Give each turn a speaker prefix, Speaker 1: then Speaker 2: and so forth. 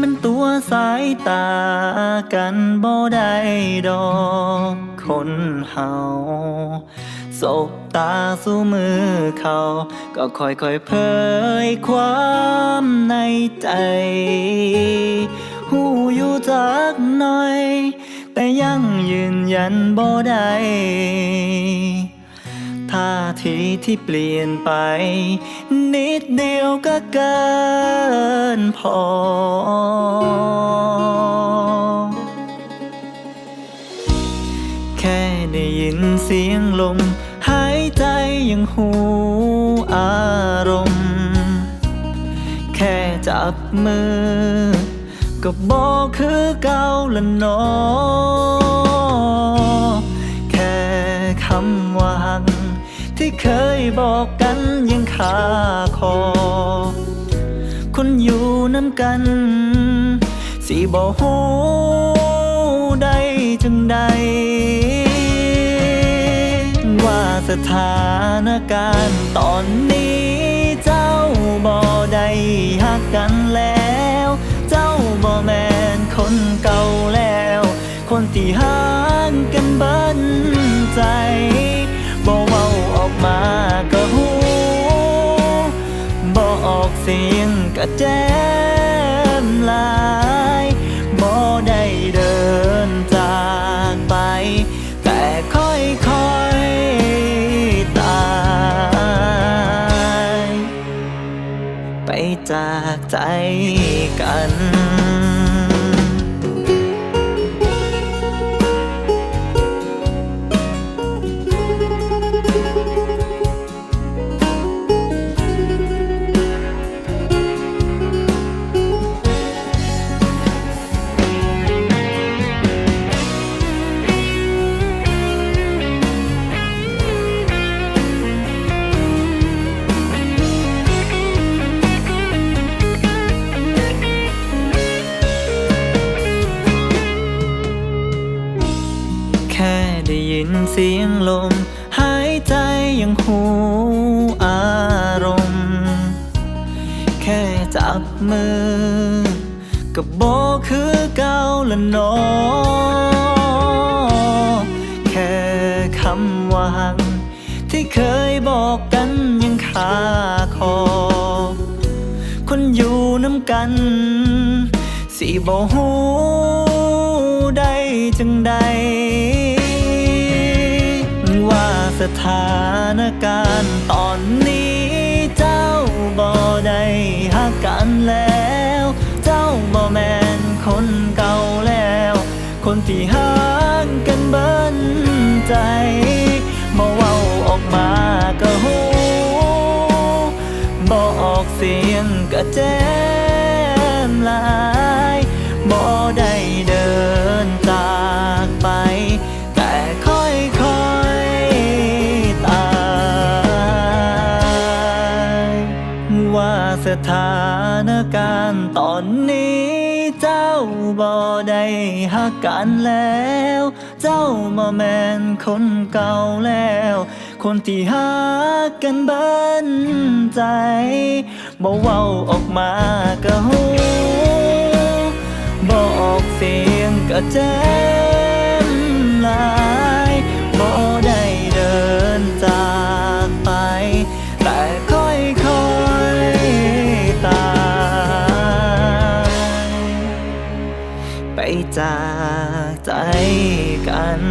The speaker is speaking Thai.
Speaker 1: มันตัวสายตากันบ่ได้ดอกคนเฮาสบตาสู้มือเขา ก็ค่อยๆเผยความในใจหูอยู่จักหน่อย แต่ยังยืนยันบ่ได้ ท่าทีที่เปลี่ยนไป นิดเดียวก็เกินพอ แค่ได้ยินเสียงลม หายใจยังหูอารมณ์ แค่จับมือ ก็บอกคือเก่าละเนอ เคยบอกกันยังคาคอ คนอยู่น้ำกันสิบอกหูได้จังใด ว่าสถานการณ์ตอนนี้เจ้าบ่ได้หักกันแล้ว เจ้าบ่แมนคนเก่าแล้ว คนที่ห่างกันเบิ้นใจ สียงกระแจมลายบ่ได้เดินจากไป แต่ค่อยคอยตาย ไปจากใจกัน สียงลม หายใจยังหูอารมณ์ แค่จับมือก็บอกคือเก่าละนอแค่คำวาหักที่เคยบอกกันยังคาคอ คนอยู่น้ำกันสิบ่หูได้จังใด ถานการณ์ตอนนี้เจ้าบ่ได้หักกันแล้ว เจ้าบ่แมนคนเก่าแล้ว คนที่ห่างกันเบิ้นใจบ่เว้าออกมาก็หูบอออกเสียงก็แจ้มลายบ่ได้เดิ สถานการณ์ตอนนี้เจ้าบ่ได้หักกันแล้ว เจ้าบ่แมนคนเก่าแล้ว คนที่หักกันเบิ้นใจบ่เว้าออกมาก็หูบ่ออกเสียงก็แจ้ จากใจกัน